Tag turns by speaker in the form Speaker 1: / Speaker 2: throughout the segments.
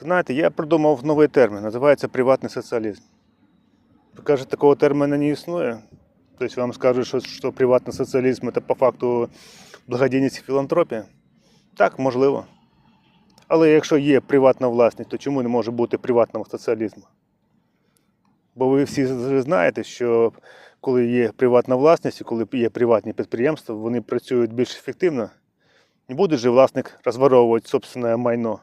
Speaker 1: Знаєте, я придумав новий термін, називається приватний соціалізм. Ви кажете, такого терміну не існує. Тобто вам скажуть, що, що приватний соціалізм це по факту благодійність і філантропія. Так, можливо. Але якщо є приватна власність, то чому не може бути приватного соціалізму? Бо ви всі знаєте, що коли є приватна власність і коли є приватні підприємства, вони працюють більш ефективно. Не буде же власник розворовувати собственне майно.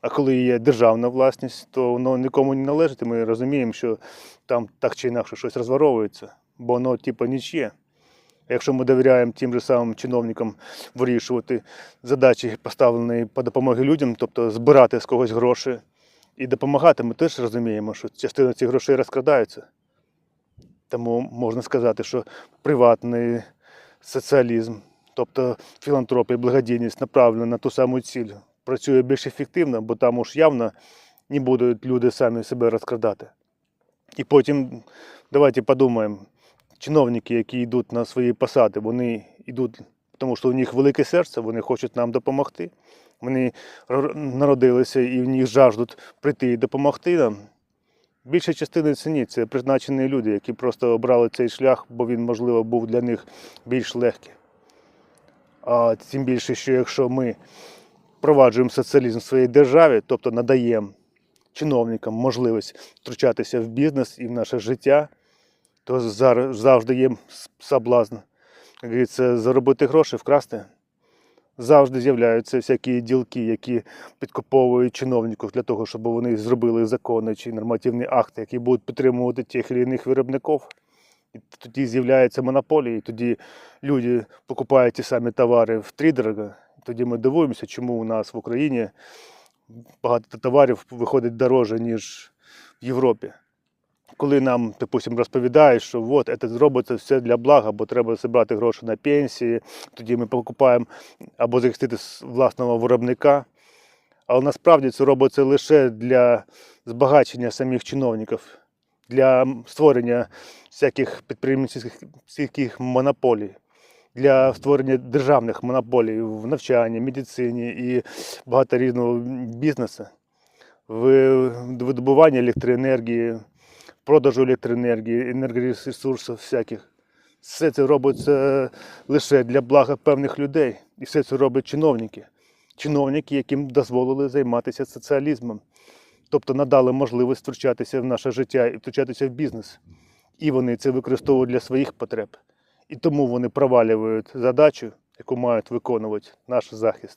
Speaker 1: А коли є державна власність, то воно нікому не належить. Ми розуміємо, що там так чи інакше щось розворовується, бо воно типу нічє. Якщо ми довіряємо тим же самим чиновникам вирішувати задачі, поставлені по допомогі людям, тобто збирати з когось гроші і допомагати, ми теж розуміємо, що частина цих грошей розкрадаються. Тому можна сказати, що приватний соціалізм, тобто філантропія, благодійність направлена на ту саму ціль, працює більш ефективно, бо там уж явно не будуть люди самі себе розкрадати. І потім давайте подумаємо, чиновники, які йдуть на свої посади, вони йдуть, тому що у них велике серце, вони хочуть нам допомогти. Вони народилися і в них жаждуть прийти і допомогти нам. Більша частина це ні, це призначені люди, які просто обрали цей шлях, бо він, можливо, був для них більш легкий. А тим більше, що якщо ми впроваджуємо соціалізм в своїй державі, тобто надаємо чиновникам можливість втручатися в бізнес і в наше життя, то завжди є соблазн, як говориться, заробити гроші, вкрасти. Завжди з'являються всякі ділки, які підкуповують чиновників для того, щоб вони зробили закони чи нормативні акти, які будуть підтримувати тих чи інших виробників. І тоді з'являються монополії, і тоді люди покупають ті самі товари втридорога. Тоді ми дивуємося, чому у нас в Україні багато товарів виходить дорожче, ніж в Європі. Коли нам, допустим, розповідають, що от це робиться все для блага, бо треба зібрати гроші на пенсії, тоді ми покупаємо або захистити власного виробника. Але насправді це робиться лише для збагачення самих чиновників, для створення всяких підприємницьких монополій, для створення державних монополій в навчанні, медицині і багато різного бізнесу, в видобуванні електроенергії, продажу електроенергії, енергоресурсів всяких. Все це робиться лише для блага певних людей. І все це роблять чиновники. Чиновники, яким дозволили займатися соціалізмом. Тобто надали можливість втручатися в наше життя і втручатися в бізнес. І вони це використовують для своїх потреб. І тому вони провалюють задачу, яку мають виконувати наш захист.